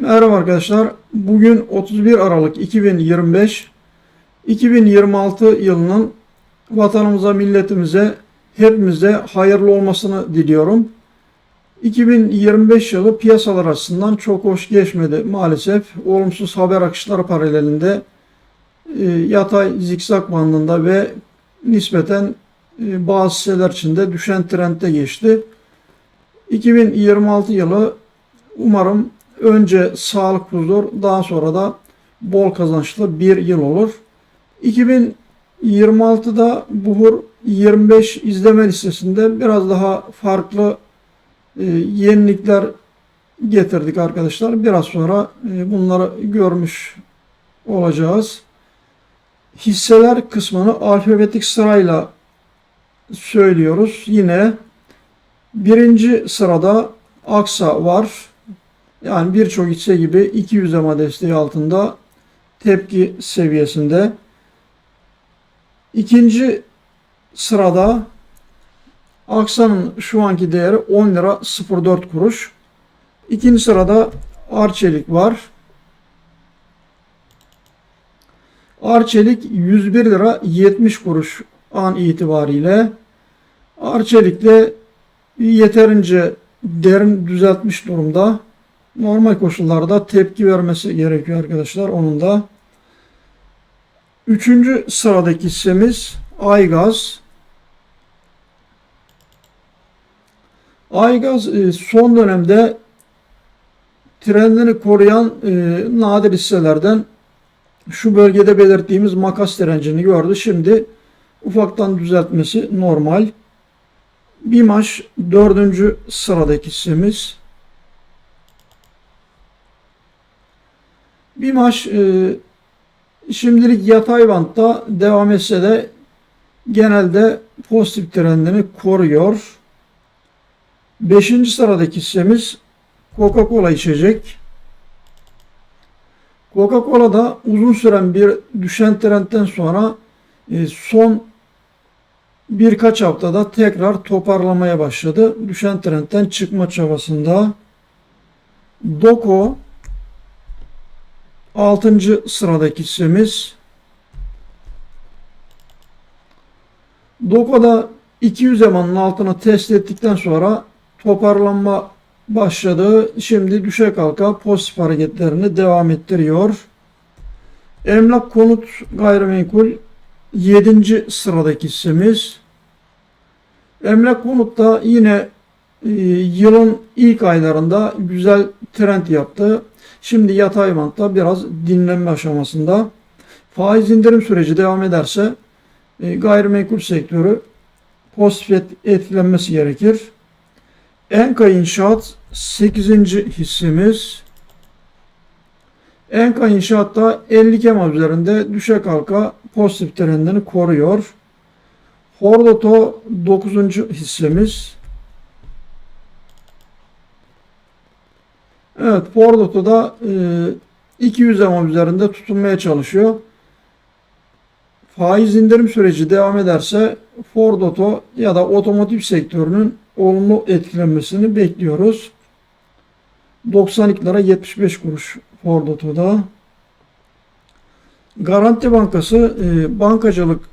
Merhaba arkadaşlar. Bugün 31 Aralık 2025. 2026 yılının vatanımıza, milletimize, hepimize hayırlı olmasını diliyorum. 2025 yılı piyasalar açısından çok hoş geçmedi maalesef. Olumsuz haber akışları paralelinde e, yatay zikzak bandında ve nispeten e, bazı hisseler içinde düşen trendde geçti. 2026 yılı umarım önce sağlık huzur daha sonra da bol kazançlı bir yıl olur. 2026'da Buhur 25 izleme listesinde biraz daha farklı e, yenilikler getirdik arkadaşlar. Biraz sonra e, bunları görmüş olacağız. Hisseler kısmını alfabetik sırayla söylüyoruz. Yine birinci sırada Aksa var. Yani birçok hisse gibi 200 EMA desteği altında tepki seviyesinde. İkinci sırada Aksa'nın şu anki değeri 10 lira 04 kuruş. İkinci sırada Arçelik var. Arçelik 101 lira 70 kuruş an itibariyle. Arçelik'te yeterince derin düzeltmiş durumda. Normal koşullarda tepki vermesi gerekiyor arkadaşlar onun da. Üçüncü sıradaki hissemiz Aygaz. Aygaz e, son dönemde trendini koruyan e, nadir hisselerden şu bölgede belirttiğimiz makas direncini gördü. Şimdi ufaktan düzeltmesi normal. Bimaş dördüncü sıradaki hissemiz. Bimaş e, şimdilik yatay bantta devam etse de genelde pozitif trendini koruyor. Beşinci sıradaki hissemiz Coca-Cola içecek. Coca-Cola da uzun süren bir düşen trendten sonra e, son birkaç haftada tekrar toparlamaya başladı. Düşen trendten çıkma çabasında. Doko 6. sıradaki hissemiz. Doko'da 200 emanın altına test ettikten sonra toparlanma başladı. Şimdi düşe kalka pozitif hareketlerini devam ettiriyor. Emlak konut gayrimenkul 7. sıradaki hissemiz. Emlak konutta yine e, yılın ilk aylarında güzel trend yaptı. Şimdi yatay bantta biraz dinlenme aşamasında. Faiz indirim süreci devam ederse e, gayrimenkul sektörü pozitif et, etkilenmesi gerekir. Enka İnşaat 8. hissemiz. Enka İnşaat'ta 50 kemal üzerinde düşe kalka pozitif trendini koruyor. Hordoto 9. hissemiz. Evet Ford da e, 200 ama üzerinde tutunmaya çalışıyor. Faiz indirim süreci devam ederse Ford Auto ya da otomotiv sektörünün olumlu etkilenmesini bekliyoruz. 92 lira 75 kuruş Ford Auto'da. Garanti Bankası e, bankacılık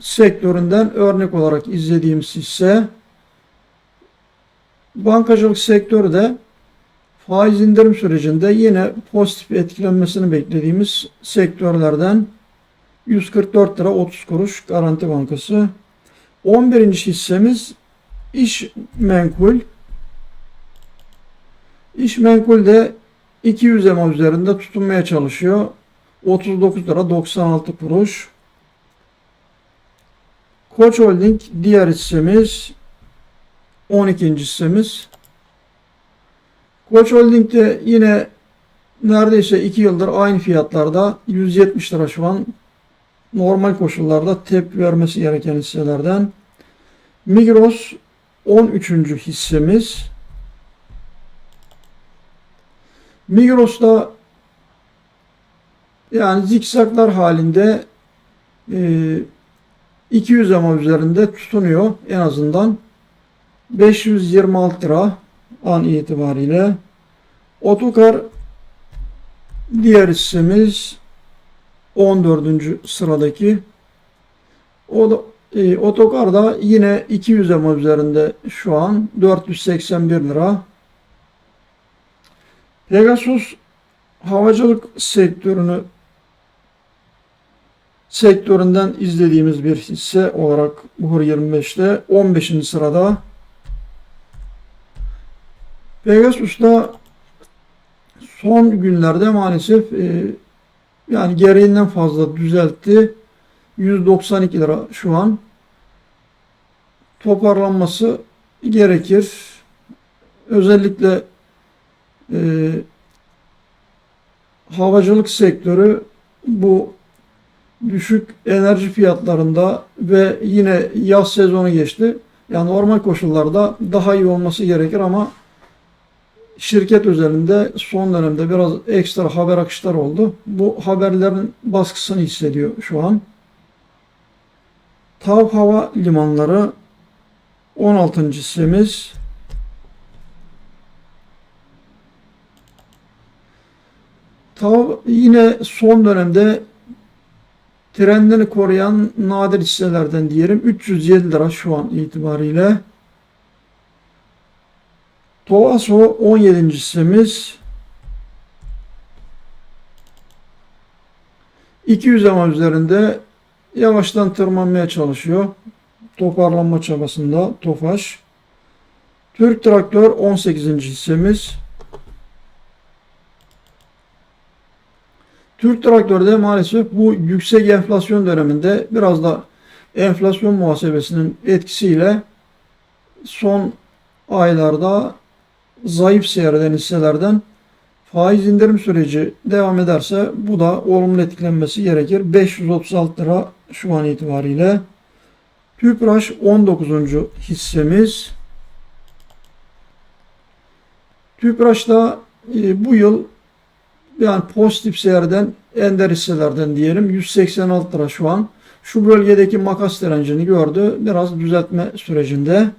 sektöründen örnek olarak izlediğimiz hisse. Bankacılık sektörü de faiz indirim sürecinde yine pozitif etkilenmesini beklediğimiz sektörlerden 144 lira 30 kuruş Garanti Bankası. 11. hissemiz iş menkul. İş menkul de 200 EMA üzerinde tutunmaya çalışıyor. 39 lira 96 kuruş. Koç Holding diğer hissemiz 12. hissemiz. Koç Holding'de yine neredeyse 2 yıldır aynı fiyatlarda 170 lira şu an normal koşullarda tepki vermesi gereken hisselerden. Migros 13. hissemiz. Migros'ta yani zikzaklar halinde e, 200 ama üzerinde tutunuyor en azından. 526 lira an itibariyle. Otokar Diğer hissemiz 14. sıradaki. O da e, otokar da yine 200 EMA üzerinde şu an 481 lira. Pegasus havacılık sektörünü sektöründen izlediğimiz bir hisse olarak Buhur 25'te 15. sırada. Pegasus'ta son günlerde maalesef e, yani gereğinden fazla düzeltti. 192 lira şu an. Toparlanması gerekir. Özellikle e, havacılık sektörü bu düşük enerji fiyatlarında ve yine yaz sezonu geçti. Yani normal koşullarda daha iyi olması gerekir ama şirket özelinde son dönemde biraz ekstra haber akışları oldu. Bu haberlerin baskısını hissediyor şu an. Tav Hava Limanları 16. hissemiz. Tav yine son dönemde trendini koruyan nadir hisselerden diyelim. 307 lira şu an itibariyle. Tovaso 17. hissemiz. 200 ama üzerinde yavaştan tırmanmaya çalışıyor. Toparlanma çabasında Tofaş. Türk Traktör 18. hissemiz. Türk Traktör'de maalesef bu yüksek enflasyon döneminde biraz da enflasyon muhasebesinin etkisiyle son aylarda zayıf seyreden hisselerden faiz indirim süreci devam ederse bu da olumlu etkilenmesi gerekir. 536 lira şu an itibariyle. Tüpraş 19. hissemiz. Tüpraş'ta e, bu yıl yani pozitif seyreden ender hisselerden diyelim 186 lira şu an. Şu bölgedeki makas direncini gördü. Biraz düzeltme sürecinde.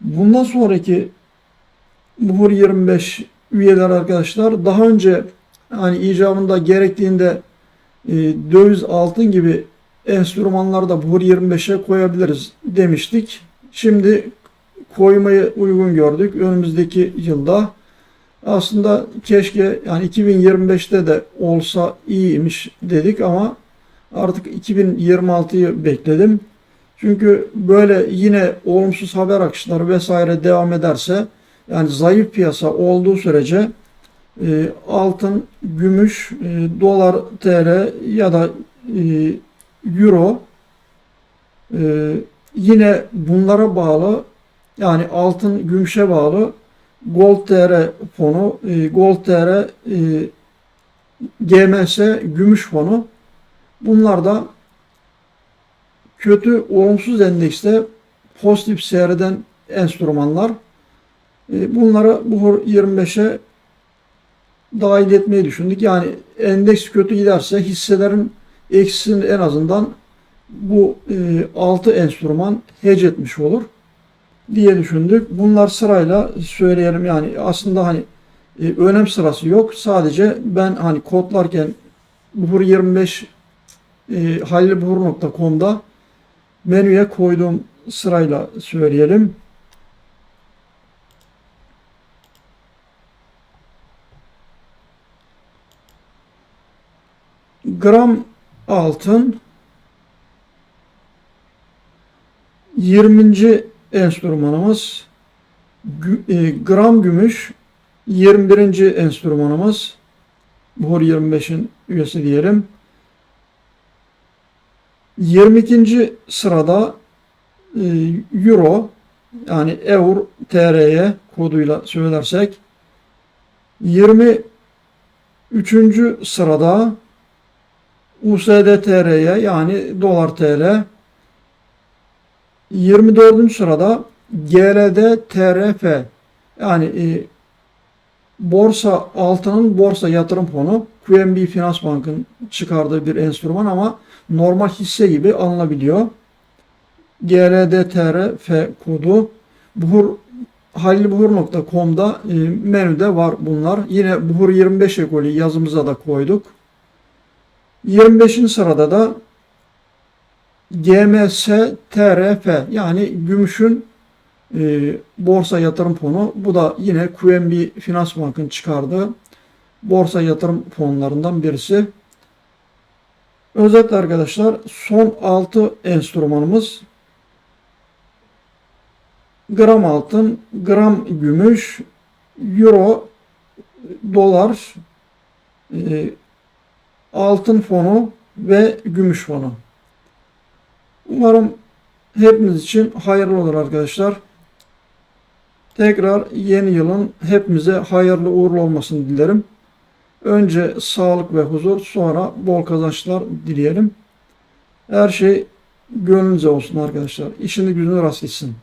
Bundan sonraki Buhur 25 üyeler arkadaşlar daha önce hani icabında gerektiğinde e, döviz altın gibi enstrümanları da Buhur 25'e koyabiliriz demiştik. Şimdi koymayı uygun gördük. Önümüzdeki yılda aslında keşke yani 2025'te de olsa iyiymiş dedik ama artık 2026'yı bekledim. Çünkü böyle yine olumsuz haber akışları vesaire devam ederse yani zayıf piyasa olduğu sürece e, altın, gümüş, e, dolar, TL ya da e, euro e, yine bunlara bağlı yani altın, gümüşe bağlı Gold TR fonu, e, Gold TR e, GMS gümüş fonu. Bunlar da kötü olumsuz endekste pozitif seyreden enstrümanlar. E, bunları Buhur 25'e dahil etmeyi düşündük. Yani endeks kötü giderse hisselerin eksisini en azından bu e, 6 enstrüman hece etmiş olur diye düşündük. Bunlar sırayla söyleyelim yani aslında hani e, önem sırası yok. Sadece ben hani kodlarken Buhur 25 e, menüye koyduğum sırayla söyleyelim. Gram altın 20. enstrümanımız e, gram gümüş 21. enstrümanımız Buhur 25'in üyesi diyelim. 22. sırada e, Euro yani Eur TR'ye koduyla söylersek 23. sırada USD TR'ye yani dolar TL 24. sırada GLD TRF yani e, borsa altının borsa yatırım fonu QNB Finans Bank'ın çıkardığı bir enstrüman ama normal hisse gibi alınabiliyor. GLDTRF kodu Buhur halilbuhur.com'da e, menüde var bunlar. Yine Buhur 25 ekolü yazımıza da koyduk. 25. sırada da GMS TRF yani gümüşün e, borsa yatırım fonu. Bu da yine QNB Finans Bank'ın çıkardığı borsa yatırım fonlarından birisi. Özetle arkadaşlar son 6 enstrümanımız gram altın, gram gümüş, euro, dolar, e, altın fonu ve gümüş fonu. Umarım hepimiz için hayırlı olur arkadaşlar. Tekrar yeni yılın hepimize hayırlı uğurlu olmasını dilerim. Önce sağlık ve huzur, sonra bol kazançlar dileyelim. Her şey gönlünüze olsun arkadaşlar. İşini gücünü rast gitsin.